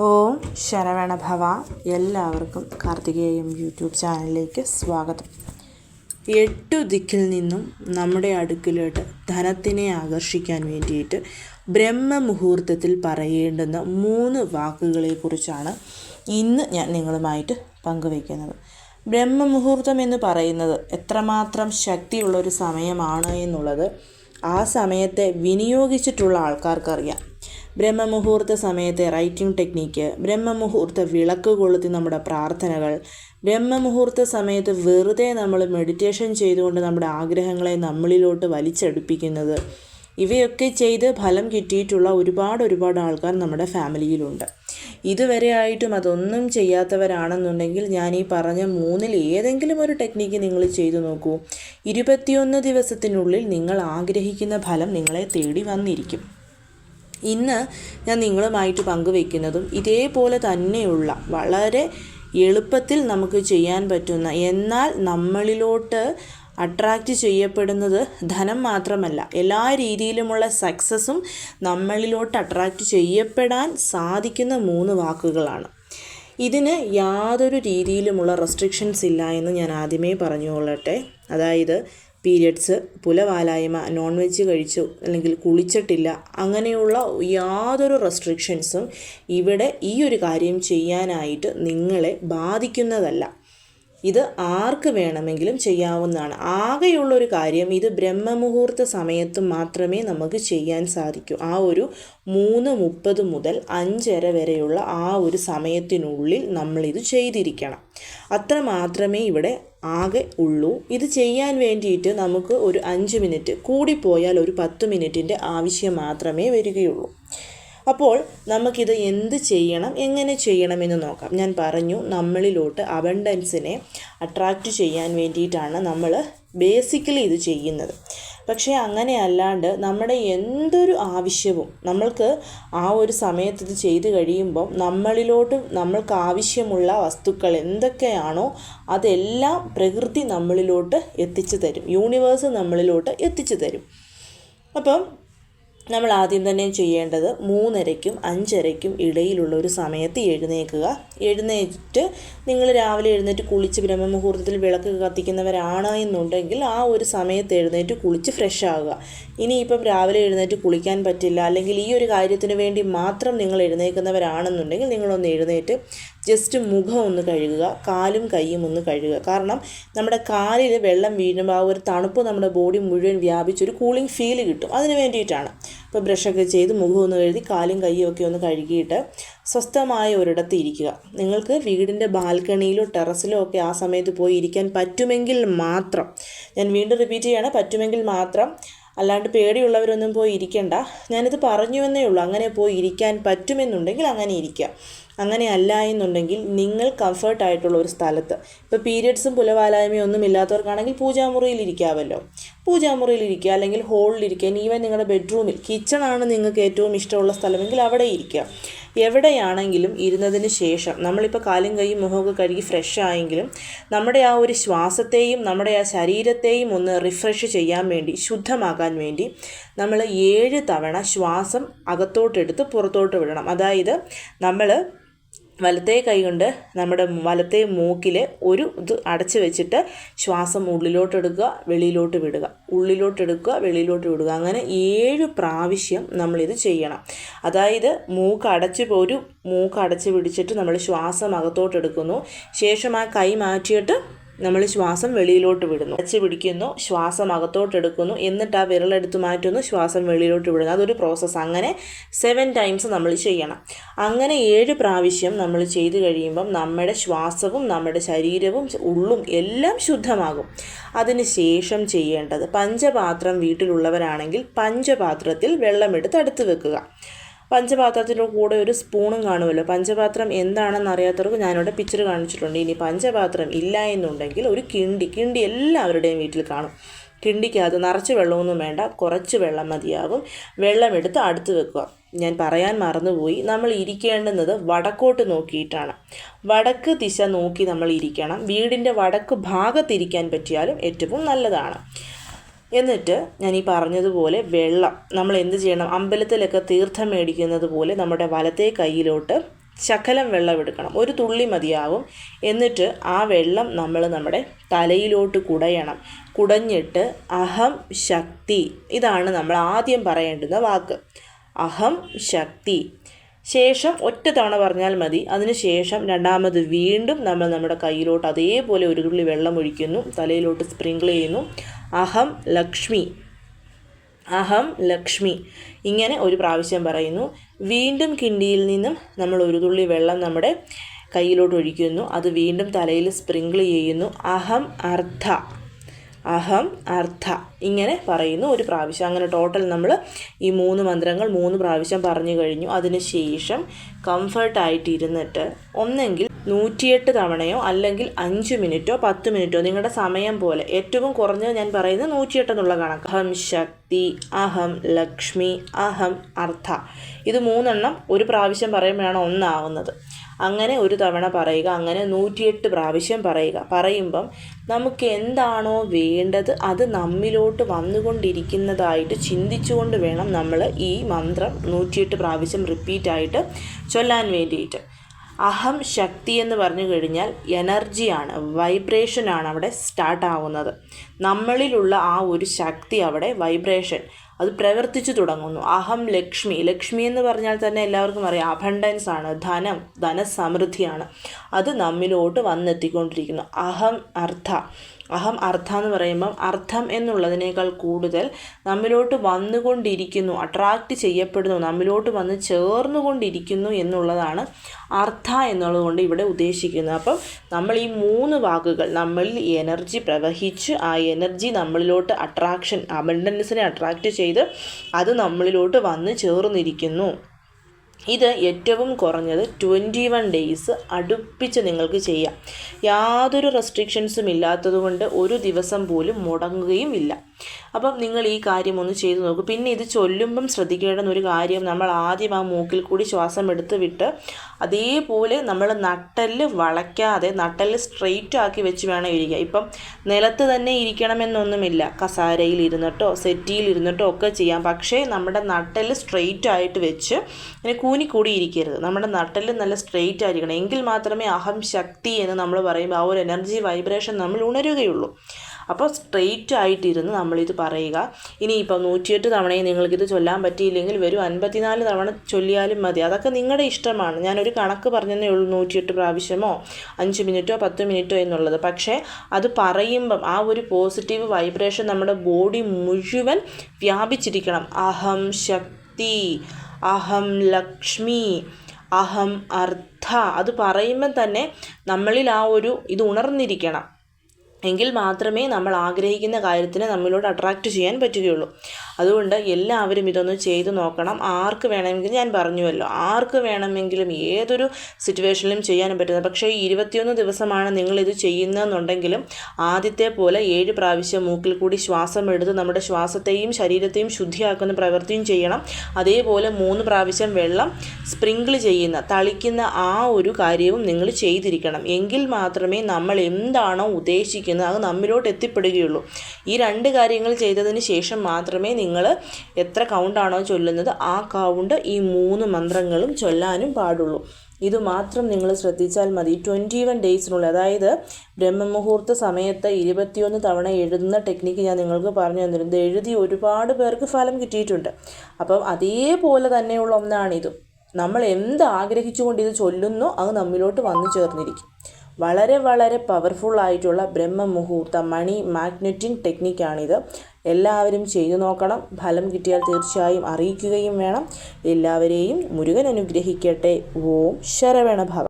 ഓം ശരവണഭവ എല്ലാവർക്കും കാർത്തികേയം യൂട്യൂബ് ചാനലിലേക്ക് സ്വാഗതം. എട്ടു ദിക്കിൽ നിന്നും നമ്മുടെ അടുക്കിലോട്ട് ധനത്തിനെ ആകർഷിക്കാൻ വേണ്ടിയിട്ട് ബ്രഹ്മമുഹൂർത്തത്തിൽ പറയേണ്ടുന്ന മൂന്ന് വാക്കുകളെക്കുറിച്ചാണ് ഇന്ന് ഞാൻ നിങ്ങളുമായിട്ട് പങ്കുവയ്ക്കുന്നത്. ബ്രഹ്മമുഹൂർത്തം എന്ന് പറയുന്നത് എത്രമാത്രം ശക്തിയുള്ള ഒരു സമയമാണ് എന്നുള്ളത് ആ സമയത്തെ വിനിയോഗിച്ചിട്ടുള്ള ആൾക്കാർക്കറിയാം. ബ്രഹ്മമുഹൂർത്ത സമയത്തെ റൈറ്റിംഗ് ടെക്നിക്ക് ബ്രഹ്മമുഹൂർത്ത വിളക്ക് കൊളുത്തി നമ്മുടെ പ്രാർത്ഥനകൾ ബ്രഹ്മമുഹൂർത്ത സമയത്ത് വെറുതെ നമ്മൾ മെഡിറ്റേഷൻ ചെയ്തുകൊണ്ട് നമ്മുടെ ആഗ്രഹങ്ങളെ നമ്മളിലോട്ട് വലിച്ചടുപ്പിക്കുന്നത്. ഇവയൊക്കെ ചെയ്ത് ഫലം കിട്ടിയിട്ടുള്ള ഒരുപാട് ഒരുപാട് ആൾക്കാർ നമ്മുടെ ഫാമിലിയിലുണ്ട്. ഇതുവരെ ആയിട്ടും അതൊന്നും ചെയ്യാത്തവരാണെന്നുണ്ടെങ്കിൽ ഞാൻ ഈ പറഞ്ഞ മൂന്നിൽ ഏതെങ്കിലും ഒരു ടെക്നിക്ക് നിങ്ങൾ ചെയ്തു നോക്കൂ. ഇരുപത്തിയൊന്ന് ദിവസത്തിനുള്ളിൽ നിങ്ങൾ ആഗ്രഹിക്കുന്ന ഫലം നിങ്ങളെ തേടി വന്നിരിക്കും. ഇന്ന് ഞാൻ നിങ്ങളുമായിട്ട് പങ്കുവെക്കുന്നതും ഇതേപോലെ തന്നെയുള്ള വളരെ എളുപ്പത്തിൽ നമുക്ക് ചെയ്യാൻ പറ്റുന്ന എന്നാൽ നമ്മളിലോട്ട് അട്രാക്റ്റ് ചെയ്യപ്പെടുന്നത് ധനം മാത്രമല്ല. എല്ലാ രീതിയിലുമുള്ള സക്സസ്സും നമ്മളിലോട്ട് അട്രാക്റ്റ് ചെയ്യപ്പെടാൻ സാധിക്കുന്ന മൂന്ന് വാക്കുകളാണ്. ഇതിന് യാതൊരു രീതിയിലുമുള്ള റെസ്ട്രിക്ഷൻസ് ഇല്ല എന്ന് ഞാൻ ആദ്യമേ പറഞ്ഞുകൊള്ളട്ടെ. അതായത് പീരിയഡ്സ് പുലവാലായ്മ നോൺ വെജ് കഴിച്ചു അല്ലെങ്കിൽ കുളിച്ചിട്ടില്ല അങ്ങനെയുള്ള യാതൊരു റെസ്ട്രിക്ഷൻസും ഇവിടെ ഈ ഒരു കാര്യം ചെയ്യാനായിട്ട് നിങ്ങളെ ബാധിക്കുന്നതല്ല. ഇത് ആർക്ക് വേണമെങ്കിലും ചെയ്യാവുന്നതാണ്. ആകെയുള്ള ഒരു കാര്യം ഇത് ബ്രഹ്മമുഹൂർത്ത സമയത്ത് മാത്രമേ നമുക്ക് ചെയ്യാൻ സാധിക്കൂ. ആ ഒരു മൂന്ന് മുപ്പത് മുതൽ അഞ്ചര വരെയുള്ള ആ ഒരു സമയത്തിനുള്ളിൽ നമ്മളിത് ചെയ്തിരിക്കണം. അത്ര മാത്രമേ ഇവിടെ ആകെ ഉള്ളൂ. ഇത് ചെയ്യാൻ വേണ്ടിയിട്ട് നമുക്ക് ഒരു അഞ്ച് മിനിറ്റ് കൂടിപ്പോയാൽ ഒരു പത്ത് മിനിറ്റിന്റെ ആവശ്യം മാത്രമേ വരികയുള്ളൂ. അപ്പോൾ നമുക്കിത് എന്ത് ചെയ്യണം എങ്ങനെ ചെയ്യണമെന്ന് നോക്കാം. ഞാൻ പറഞ്ഞു നമ്മളിലോട്ട് അബണ്ടൻസിനെ അട്രാക്റ്റ് ചെയ്യാൻ വേണ്ടിയിട്ടാണ് നമ്മൾ ബേസിക്കലി ഇത് ചെയ്യുന്നത്. പക്ഷേ അങ്ങനെ അല്ലാണ്ട് നമ്മുടെ എന്തൊരു ആവശ്യവും നമ്മൾക്ക് ആ ഒരു സമയത്ത് ഇത് ചെയ്ത് കഴിയുമ്പം നമ്മളിലോട്ട് നമ്മൾക്ക് ആവശ്യമുള്ള വസ്തുക്കൾ എന്തൊക്കെയാണോ അതെല്ലാം പ്രകൃതി നമ്മളിലോട്ട് എത്തിച്ചു തരും. യൂണിവേഴ്സ് നമ്മളിലോട്ട് എത്തിച്ചു തരും. അപ്പം നമ്മൾ ആദ്യം തന്നെ ചെയ്യേണ്ടത് മൂന്നരയ്ക്കും അഞ്ചരയ്ക്കും ഇടയിലുള്ള ഒരു സമയത്ത് എഴുന്നേൽക്കുക. എഴുന്നേറ്റ് നിങ്ങൾ രാവിലെ എഴുന്നേറ്റ് കുളിച്ച് ബ്രഹ്മമുഹൂർത്തത്തിൽ വിളക്ക് കത്തിക്കുന്നവരാണ് എന്നുണ്ടെങ്കിൽ ആ ഒരു സമയത്ത് എഴുന്നേറ്റ് കുളിച്ച് ഫ്രഷ് ആകുക ഇനിയിപ്പം രാവിലെ എഴുന്നേറ്റ് കുളിക്കാൻ പറ്റില്ല അല്ലെങ്കിൽ ഈ ഒരു കാര്യത്തിന് വേണ്ടി മാത്രം നിങ്ങൾ എഴുന്നേൽക്കുന്നവരാണെന്നുണ്ടെങ്കിൽ നിങ്ങളൊന്ന് എഴുന്നേറ്റ് ജസ്റ്റ് മുഖം ഒന്ന് കഴുകുക കാലും കൈയും ഒന്ന് കഴുകുക. കാരണം നമ്മുടെ കാലിൽ വെള്ളം വീഴുമ്പോൾ ആ ഒരു തണുപ്പ് നമ്മുടെ ബോഡി മുഴുവൻ വ്യാപിച്ചൊരു കൂളിംഗ് ഫീൽ കിട്ടും. അതിന് വേണ്ടിയിട്ടാണ്. അപ്പോൾ ബ്രഷൊക്കെ ചെയ്ത് മുഖം ഒന്ന് കഴുകി കാലും കൈയും ഒക്കെ ഒന്ന് കഴുകിയിട്ട് സ്വസ്ഥമായ ഒരിടത്ത് ഇരിക്കുക. നിങ്ങൾക്ക് വീടിന്റെ ബാൽക്കണിയിലോ ടെറസിലോ ഒക്കെ ആ സമയത്ത് പോയി ഇരിക്കാൻ പറ്റുമെങ്കിൽ മാത്രം ഞാൻ വീണ്ടും റിപ്പീറ്റ് ചെയ്യാണ് പറ്റുമെങ്കിൽ മാത്രം അല്ലാണ്ട് പേടിയുള്ളവരൊന്നും പോയി ഇരിക്കണ്ട. ഞാനിത് പറഞ്ഞു എന്നേ ഉള്ളൂ. അങ്ങനെ പോയി ഇരിക്കാൻ പറ്റുമെന്നുണ്ടെങ്കിൽ അങ്ങനെ ഇരിക്കുക അങ്ങനെ അല്ല എന്നുണ്ടെങ്കിൽ നിങ്ങൾ കംഫർട്ടായിട്ടുള്ള ഒരു സ്ഥലത്ത്. ഇപ്പോൾ പീരിയഡ്സും പുലവാലായ്മയും ഒന്നും ഇല്ലാത്തവർക്കാണെങ്കിൽ പൂജാമുറിയിൽ ഇരിക്കാമല്ലോ പൂജാമുറിയിൽ ഇരിക്കുക അല്ലെങ്കിൽ ഹോളിലിരിക്കുക ഈവൻ നിങ്ങളുടെ ബെഡ്റൂമിൽ കിച്ചണാണ് നിങ്ങൾക്ക് ഏറ്റവും ഇഷ്ടമുള്ള സ്ഥലമെങ്കിൽ അവിടെ ഇരിക്കുക. എവിടെയാണെങ്കിലും ഇരുന്നതിന് ശേഷം നമ്മളിപ്പോൾ കാലും കൈയും മുഖമൊക്കെ കഴുകി ഫ്രഷ് ആയെങ്കിലും നമ്മുടെ ആ ഒരു ശ്വാസത്തെയും നമ്മുടെ ആ ശരീരത്തെയും ഒന്ന് റിഫ്രഷ് ചെയ്യാൻ വേണ്ടി ശുദ്ധമാക്കാൻ വേണ്ടി നമ്മൾ ഏഴ് തവണ ശ്വാസം അകത്തോട്ടെടുത്ത് പുറത്തോട്ട് വിടണം. അതായത് നമ്മൾ വലത്തേ കൈ കൊണ്ട് നമ്മുടെ വലത്തേ മൂക്കിൽ ഒരു ഇത് അടച്ചു വെച്ചിട്ട് ശ്വാസം ഉള്ളിലോട്ട് എടുക്കുക വെളിയിലോട്ട് വിടുക. ഉള്ളിലോട്ട് എടുക്കുക വെളിയിലോട്ട് വിടുക. അങ്ങനെ ഏഴ് പ്രാവശ്യം നമ്മളിത് ചെയ്യണം. അതായത് മൂക്ക് അടച്ച് ഒരു മൂക്ക് അടച്ച് പിടിച്ചിട്ട് നമ്മൾ ശ്വാസം അകത്തോട്ട് എടുക്കുന്നു ശേഷം ആ കൈ മാറ്റിയിട്ട് നമ്മൾ ശ്വാസം വെളിയിലോട്ട് വിടുന്നു. അടച്ച് പിടിക്കുന്നു ശ്വാസം അകത്തോട്ട് എടുക്കുന്നു എന്നിട്ട് ആ വിരലെടുത്ത് മാറ്റുന്നു ശ്വാസം വെളിയിലോട്ട് വിടുന്നു. അതൊരു പ്രോസസ്സ് അങ്ങനെ സെവൻ ടൈംസ് നമ്മൾ ചെയ്യണം. അങ്ങനെ ഏഴ് പ്രാവശ്യം നമ്മൾ ചെയ്തു കഴിയുമ്പം നമ്മുടെ ശ്വാസവും നമ്മുടെ ശരീരവും ഉള്ളും എല്ലാം ശുദ്ധമാകും. അതിന് ശേഷം ചെയ്യേണ്ടത് പഞ്ചപാത്രം വീട്ടിലുള്ളവരാണെങ്കിൽ പഞ്ചപാത്രത്തിൽ വെള്ളമെടുത്ത് അടുത്ത് വെക്കുക. പഞ്ചപാത്രത്തിന്റെ കൂടെ ഒരു സ്പൂണും കാണുമല്ലോ. പഞ്ചപാത്രം എന്താണെന്ന് അറിയാത്തവർക്ക് ഞാനിവിടെ പിക്ചർ കാണിച്ചിട്ടുണ്ട്. ഇനി പഞ്ചപാത്രം ഇല്ല എന്നുണ്ടെങ്കിൽ ഒരു കിണ്ടി കിണ്ടി എല്ലാവരുടെയും വീട്ടിൽ കാണും. കിണ്ടിക്കകത്ത് നിറച്ച് വെള്ളമൊന്നും വേണ്ട കുറച്ച് വെള്ളം മതിയാകും വെള്ളമെടുത്ത് അടുത്ത് വെക്കുക. ഞാൻ പറയാൻ മറന്നുപോയി. നമ്മൾ ഇരിക്കേണ്ടുന്നത് വടക്കോട്ട് നോക്കിയിട്ടാണ്. വടക്ക് ദിശ നോക്കി നമ്മൾ ഇരിക്കണം. വീടിന്റെ വടക്ക് ഭാഗത്തിരിക്കാൻ പറ്റിയാലും ഏറ്റവും നല്ലതാണ്. എന്നിട്ട് ഞാൻ ഈ പറഞ്ഞതുപോലെ വെള്ളം നമ്മൾ എന്ത് ചെയ്യണം? അമ്പലത്തിലൊക്കെ തീർത്ഥം മേടിക്കുന്നത് പോലെ നമ്മുടെ വലത്തെ കയ്യിലോട്ട് ശകലം വെള്ളം എടുക്കണം. ഒരു തുള്ളി മതിയാവും. എന്നിട്ട് ആ വെള്ളം നമ്മൾ നമ്മുടെ തലയിലോട്ട് കുടയണം. കുടഞ്ഞിട്ട് അഹം ശക്തി. ഇതാണ് നമ്മൾ ആദ്യം പറയേണ്ടുന്ന വാക്ക്. അഹം ശക്തി. ശേഷം ഒറ്റ തവണ പറഞ്ഞാൽ മതി. അതിനുശേഷം രണ്ടാമത് വീണ്ടും നമ്മൾ നമ്മുടെ കയ്യിലോട്ട് അതേപോലെ ഒരു തുള്ളി വെള്ളം ഒഴിക്കുന്നു. തലയിലോട്ട് സ്പ്രിങ്കിൾ ചെയ്യുന്നു. അഹം ലക്ഷ്മി. അഹം ലക്ഷ്മി. ഇങ്ങനെ ഒരു പ്രാവശ്യം പറയുന്നു. വീണ്ടും കിണ്ടിയിൽ നിന്നും നമ്മൾ ഒരു തുള്ളി വെള്ളം നമ്മുടെ കയ്യിലോട്ട് ഒഴിക്കുന്നു. അത് വീണ്ടും തലയിൽ സ്പ്രിങ്കിൾ ചെയ്യുന്നു. അഹം അർത്ഥ. അഹം അർത്ഥ ഇങ്ങനെ പറയുന്നു ഒരു പ്രാവശ്യം. അങ്ങനെ ടോട്ടൽ നമ്മൾ ഈ മൂന്ന് മന്ത്രങ്ങൾ മൂന്ന് പ്രാവശ്യം പറഞ്ഞു കഴിഞ്ഞു. അതിന് ശേഷം കംഫർട്ടായിട്ട് ഇരുന്നിട്ട് ഒന്നെങ്കിൽ നൂറ്റിയെട്ട് തവണയോ അല്ലെങ്കിൽ അഞ്ച് മിനിറ്റോ പത്ത് മിനിറ്റോ നിങ്ങളുടെ സമയം പോലെ ഏറ്റവും കുറഞ്ഞത് ഞാൻ പറയുന്നത് നൂറ്റിയെട്ട് എന്നുള്ള കണക്ക്. അഹം ശക്തി അഹം ലക്ഷ്മി അഹം അർത്ഥ. ഇത് മൂന്നെണ്ണം ഒരു പ്രാവശ്യം പറയുമ്പോഴാണ് ഒന്നാവുന്നത്. അങ്ങനെ ഒരു തവണ പറയുക അങ്ങനെ നൂറ്റിയെട്ട് പ്രാവശ്യം പറയുക. പറയുമ്പം നമുക്ക് എന്താണോ വേണ്ടത് അത് നമ്മിലോട്ട് വന്നുകൊണ്ടിരിക്കുന്നതായിട്ട് ചിന്തിച്ചുകൊണ്ട് വേണം നമ്മൾ ഈ മന്ത്രം നൂറ്റിയെട്ട് പ്രാവശ്യം റിപ്പീറ്റായിട്ട് ചൊല്ലാൻ വേണ്ടിയിട്ട്. അഹം ശക്തി എന്ന് പറഞ്ഞു കഴിഞ്ഞാൽ എനർജിയാണ് വൈബ്രേഷനാണ് അവിടെ സ്റ്റാർട്ട് ആവുന്നത്. നമ്മളിലുള്ള ആ ഒരു ശക്തി അവിടെ വൈബ്രേഷൻ അത് പ്രവർത്തിച്ചു തുടങ്ങുന്നു. അഹം ലക്ഷ്മി ലക്ഷ്മി എന്ന് പറഞ്ഞാൽ തന്നെ എല്ലാവർക്കും അറിയാം അബണ്ടൻസ് ആണ് ധനം ധനസമൃദ്ധിയാണ്. അത് നമ്മിലോട്ട് വന്നെത്തിക്കൊണ്ടിരിക്കുന്നു. അഹം അർത്ഥ അഹം അർത്ഥ എന്ന് പറയുമ്പം അർത്ഥം എന്നുള്ളതിനേക്കാൾ കൂടുതൽ നമ്മിലോട്ട് വന്നുകൊണ്ടിരിക്കുന്നു അട്രാക്റ്റ് ചെയ്യപ്പെടുന്നു നമ്മിലോട്ട് വന്ന് ചേർന്നുകൊണ്ടിരിക്കുന്നു എന്നുള്ളതാണ് അർത്ഥ എന്നുള്ളതുകൊണ്ട് ഇവിടെ ഉദ്ദേശിക്കുന്നത്. അപ്പം നമ്മൾ ഈ മൂന്ന് വാക്കുകൾ നമ്മളിൽ എനർജി പ്രവഹിച്ച് ആ എനർജി നമ്മളിലോട്ട് അട്രാക്ഷൻ അബണ്ടൻസിനെ അട്രാക്റ്റ് ചെയ്ത് അത് നമ്മളിലോട്ട് വന്ന് ചേർന്നിരിക്കുന്നു. ഇത് ഏറ്റവും കുറഞ്ഞത് ട്വന്റി വൺ ഡേയ്സ് അടുപ്പിച്ച് നിങ്ങൾക്ക് ചെയ്യാം. യാതൊരു റെസ്ട്രിക്ഷൻസും ഇല്ലാത്തതുകൊണ്ട് ഒരു ദിവസം പോലും മുടങ്ങുകയും ഇല്ല. അപ്പം നിങ്ങൾ ഈ കാര്യം ഒന്ന് ചെയ്തു നോക്കും. പിന്നെ ഇത് ചൊല്ലുമ്പം ശ്രദ്ധിക്കേണ്ട ഒരു കാര്യം നമ്മൾ ആദ്യം ആ മൂക്കിൽ കൂടി ശ്വാസം എടുത്ത് വിട്ട് അതേപോലെ നമ്മൾ നട്ടൽ വളയ്ക്കാതെ നട്ടൽ സ്ട്രെയിറ്റ് ആക്കി വെച്ച് വേണം ഇരിക്കുക ഇപ്പം നിലത്ത് തന്നെ ഇരിക്കണമെന്നൊന്നുമില്ല. കസാരയിൽ ഇരുന്നിട്ടോ സെറ്റിയിൽ ഇരുന്നിട്ടോ ഒക്കെ ചെയ്യാം. പക്ഷേ നമ്മുടെ നട്ടൽ സ്ട്രെയിറ്റ് ആയിട്ട് വെച്ച് ഇങ്ങനെ കൂനിക്കൂടി ഇരിക്കരുത്. നമ്മുടെ നട്ടൽ നല്ല സ്ട്രെയിറ്റ് ആയിരിക്കണം. എങ്കിൽ മാത്രമേ അഹം ശക്തി എന്ന് നമ്മൾ പറയുമ്പോൾ ആ ഒരു എനർജി വൈബ്രേഷൻ നമ്മൾ ഉണരുകയുള്ളൂ. അപ്പോൾ സ്ട്രെയിറ്റ് ആയിട്ടിരുന്ന് നമ്മളിത് പറയുക. ഇനിയിപ്പോൾ നൂറ്റിയെട്ട് തവണയും നിങ്ങൾക്കിത് ചൊല്ലാൻ പറ്റിയില്ലെങ്കിൽ വരും അൻപത്തിനാല് തവണ ചൊല്ലിയാലും മതി. അതൊക്കെ നിങ്ങളുടെ ഇഷ്ടമാണ്. ഞാനൊരു കണക്ക് പറഞ്ഞതേ ഉള്ളൂ നൂറ്റിയെട്ട് പ്രാവശ്യമോ അഞ്ച് മിനിറ്റോ പത്ത് മിനിറ്റോ എന്നുള്ളത്. പക്ഷേ അത് പറയുമ്പം ആ ഒരു പോസിറ്റീവ് വൈബ്രേഷൻ നമ്മുടെ ബോഡി മുഴുവൻ വ്യാപിച്ചിരിക്കണം. അഹം ശക്തി അഹം ലക്ഷ്മി അഹം അർത്ഥ അത് പറയുമ്പം തന്നെ നമ്മളിൽ ആ ഒരു ഇത് ഉണർന്നിരിക്കണം. എങ്കിൽ മാത്രമേ നമ്മൾ ആഗ്രഹിക്കുന്ന കാര്യത്തിന് നമ്മളോട് അട്രാക്റ്റ് ചെയ്യാൻ പറ്റുകയുള്ളൂ. അതുകൊണ്ട് എല്ലാവരും ഇതൊന്ന് ചെയ്തു നോക്കണം. ആർക്ക് വേണമെങ്കിലും ഞാൻ പറഞ്ഞുവല്ലോ. ആർക്ക് വേണമെങ്കിലും ഏതൊരു സിറ്റുവേഷനിലും ചെയ്യാൻ പറ്റുന്നത് പക്ഷേ ഈ ഇരുപത്തിയൊന്ന് ദിവസമാണ് നിങ്ങളിത് ചെയ്യുന്നതെന്നുണ്ടെങ്കിലും ആദ്യത്തെ പോലെ ഏഴ് പ്രാവശ്യം മൂക്കിൽ കൂടി ശ്വാസം എടുത്ത് നമ്മുടെ ശ്വാസത്തെയും ശരീരത്തെയും ശുദ്ധിയാക്കുന്ന പ്രവൃത്തിയും ചെയ്യണം. അതേപോലെ മൂന്ന് പ്രാവശ്യം വെള്ളം സ്പ്രിങ്കിൾ ചെയ്യുന്ന തളിക്കുന്ന ആ ഒരു കാര്യവും നിങ്ങൾ ചെയ്തിരിക്കണം. എങ്കിൽ മാത്രമേ നമ്മൾ എന്താണോ ഉദ്ദേശിക്കുന്നത് അത് നമ്മിലോട്ട് എത്തിപ്പെടുകയുള്ളൂ. ഈ രണ്ട് കാര്യങ്ങൾ ചെയ്തതിന് ശേഷം മാത്രമേ നിങ്ങൾ എത്ര കൗണ്ടാണോ ചൊല്ലുന്നത് ആ കൗണ്ട് ഈ മൂന്ന് മന്ത്രങ്ങളും ചൊല്ലാനും പാടുള്ളൂ. ഇത് മാത്രം നിങ്ങൾ ശ്രദ്ധിച്ചാൽ മതി. ട്വന്റി വൺ ഡേയ്സിനുള്ളിൽ അതായത് ബ്രഹ്മമുഹൂർത്ത സമയത്ത് ഇരുപത്തിയൊന്ന് തവണ എഴുതുന്ന ടെക്നിക്ക് ഞാൻ നിങ്ങൾക്ക് പറഞ്ഞു തന്നിരുന്നത് എഴുതി ഒരുപാട് പേർക്ക് ഫലം കിട്ടിയിട്ടുണ്ട്. അപ്പം അതേപോലെ തന്നെയുള്ള ഒന്നാണിത്. നമ്മൾ എന്ത് ആഗ്രഹിച്ചുകൊണ്ട് ഇത് ചൊല്ലുന്നോ അത് നമ്മിലോട്ട് വന്നു ചേർന്നിരിക്കും. വളരെ വളരെ പവർഫുൾ ആയിട്ടുള്ള ബ്രഹ്മമുഹൂർത്ത മണി മാഗ്നറ്റിംഗ് ടെക്നിക്കാണിത് എല്ലാവരും ചെയ്തു നോക്കണം. ഫലം കിട്ടിയാൽ തീർച്ചയായും അറിയിക്കുകയും വേണം. എല്ലാവരെയും മുരുകൻ അനുഗ്രഹിക്കട്ടെ. ഓം ശരവണ ഭവ